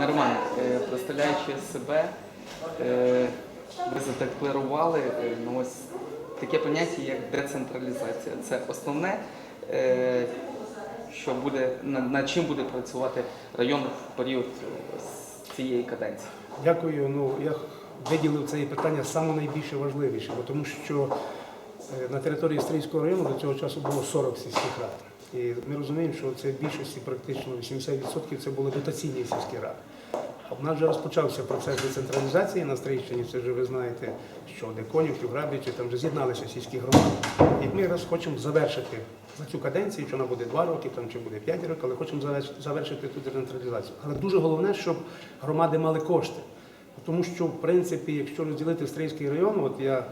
Нормально, е, представляючи себе, е, ви задекларували е, ну, ось таке поняття, як децентралізація. Це основне, що буде, над, чим буде працювати район в період цієї каденції. Дякую. Ну я виділив це питання саме найбільше важливіше, тому що на території Стрийського району до цього часу було 40 сільських рад. І ми розуміємо, що це в більшості практично 80% це були дотаційні сільські ради. А в нас вже розпочався процес децентралізації на Стрийщині. Це вже ви знаєте, що Деконів, Грабічі, там вже з'єдналися сільські громади. І ми якраз хочемо завершити за цю каденцію, чи вона буде 2 роки, там, чи буде 5 років, але хочемо заверш- завершити ту децентралізацію. Але дуже головне, щоб громади мали кошти. Тому що, в принципі, якщо розділити Стрийський район, от я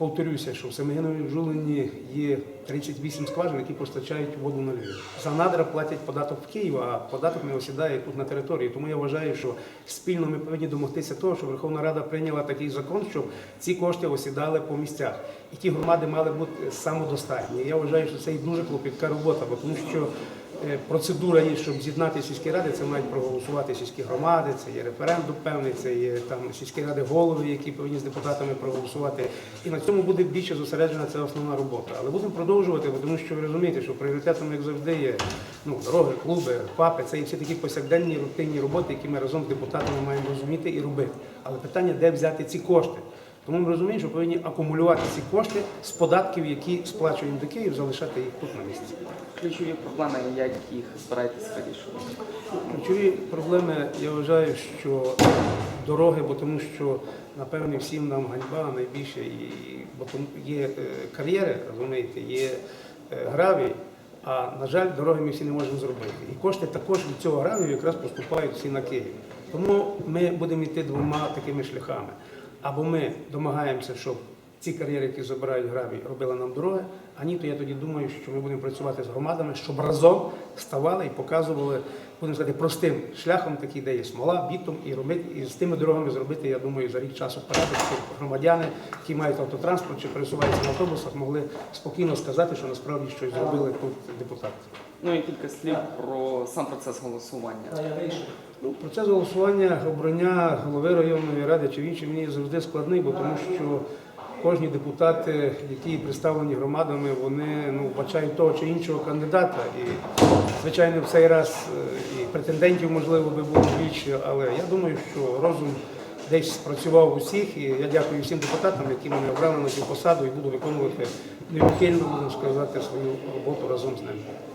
повторюся, що в Семигинові Жулині є 38 скважин, які постачають воду на Львів. За надра платять податок в Київ, а податок не осідає тут на території. Тому я вважаю, що спільно ми повинні домогтися того, що Верховна Рада прийняла такий закон, щоб ці кошти осідали по місцях. І ті громади мали бути самодостатні. Я вважаю, що це і дуже клопітка робота, бо тому що процедура є, щоб з'єднати сільські ради, це мають проголосувати сільські громади, це є референдум певний, це є там сільські ради голови, які повинні з депутатами проголосувати. І на цьому буде більше зосереджена ця основна робота. Але будемо продовжувати, тому що ви розумієте, що пріоритетом, як завжди, є ну, дороги, клуби, ФАПи, це є всі такі повсякденні рутинні роботи, які ми разом з депутатами маємо розуміти і робити. Але питання, де взяти ці кошти. Тому ми розуміємо, що повинні акумулювати ці кошти з податків, які сплачуємо до Києва, залишати їх тут на місці. Ключові проблеми, як їх збираєтесь вирішувати. Ключові проблеми, я вважаю, що дороги, бо тому що напевне всім нам ганьба найбільше, і, бо є е, кар'єри, розумієте, є е, гравій, а на жаль, дороги ми всі не можемо зробити. І кошти також від цього гравію якраз поступають всі на Київ. Тому ми будемо йти двома такими шляхами. Або ми домагаємося, щоб ці кар'єри, які забирають гравій, робили нам дороги, а ні, то я тоді думаю, що ми будемо працювати з громадами, щоб разом ставали і показували, будемо сказати, простим шляхом, такий, де є смола, бітум, і робити, і з тими дорогами зробити, я думаю, за рік часу порядок, щоб громадяни, які мають автотранспорт чи пересуваються на автобусах, могли спокійно сказати, що насправді щось зробили тут депутати. Ну і кілька слів про сам процес голосування. Ну, процес голосування обрання голови районної ради чи інший мені завжди складний, бо тому що кожні депутати, які представлені громадами, вони ну, бачають того чи іншого кандидата. І, звичайно, в цей раз е, і претендентів, можливо, би було більше, але я думаю, що розум десь спрацював у всіх, і я дякую всім депутатам, які мене обрали на цю посаду і буду виконувати неухильно, можна сказати, свою роботу разом з ними.